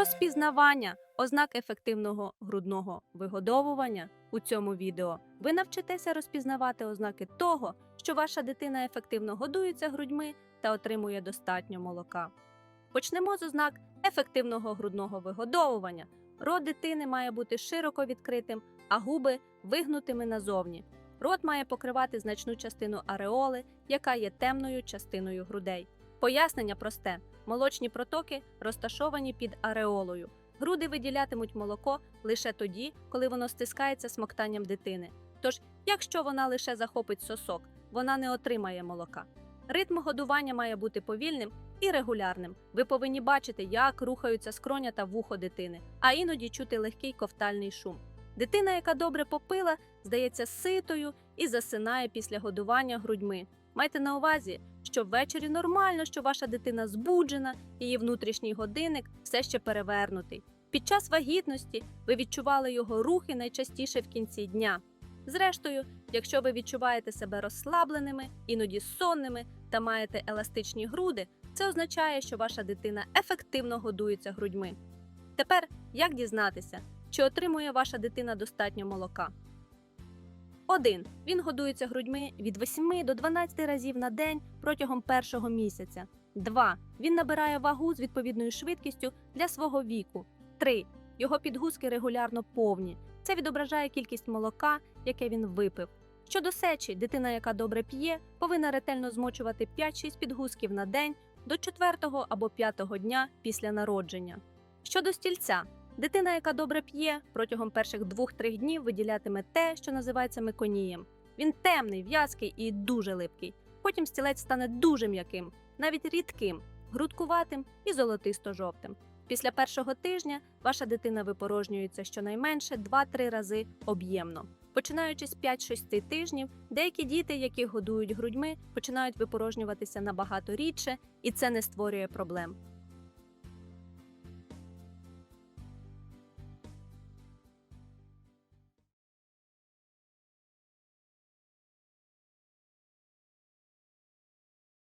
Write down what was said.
Розпізнавання ознак ефективного грудного вигодовування у цьому відео ви навчитеся розпізнавати ознаки того, що ваша дитина ефективно годується грудьми та отримує достатньо молока. Почнемо з ознак ефективного грудного вигодовування. Рот дитини має бути широко відкритим, а губи вигнутими назовні. Рот має покривати значну частину ареоли, яка є темною частиною грудей. Пояснення просте: молочні протоки розташовані під ареолою. Груди виділятимуть молоко лише тоді, коли воно стискається смоктанням дитини. Тож, якщо вона лише захопить сосок, вона не отримає молока. Ритм годування має бути повільним і регулярним. Ви повинні бачити, як рухаються скроня та вухо дитини, а іноді чути легкий ковтальний шум. Дитина, яка добре попила, здається ситою і засинає після годування грудьми. Майте на увазі, що ввечері нормально, що ваша дитина збуджена, її внутрішній годинник все ще перевернутий. Під час вагітності ви відчували його рухи найчастіше в кінці дня. Зрештою, якщо ви відчуваєте себе розслабленими, іноді сонними та маєте еластичні груди, це означає, що ваша дитина ефективно годується грудьми. Тепер як дізнатися, чи отримує ваша дитина достатньо молока? 1. Він годується грудьми від 8 до 12 разів на день протягом першого місяця. 2. Він набирає вагу з відповідною швидкістю для свого віку. 3. Його підгузки регулярно повні. Це відображає кількість молока, яке він випив. Щодо сечі, дитина, яка добре п'є, повинна ретельно змочувати 5-6 підгузків на день до 4 або 5 дня після народження. Щодо стільця, дитина, яка добре п'є, протягом перших 2-3 днів виділятиме те, що називається меконієм. Він темний, в'язкий і дуже липкий. Потім стілець стане дуже м'яким, навіть рідким, грудкуватим і золотисто-жовтим. Після першого тижня ваша дитина випорожнюється щонайменше 2-3 рази об'ємно. Починаючи з 5-6 тижнів, деякі діти, яких годують грудьми, починають випорожнюватися набагато рідше, і це не створює проблем.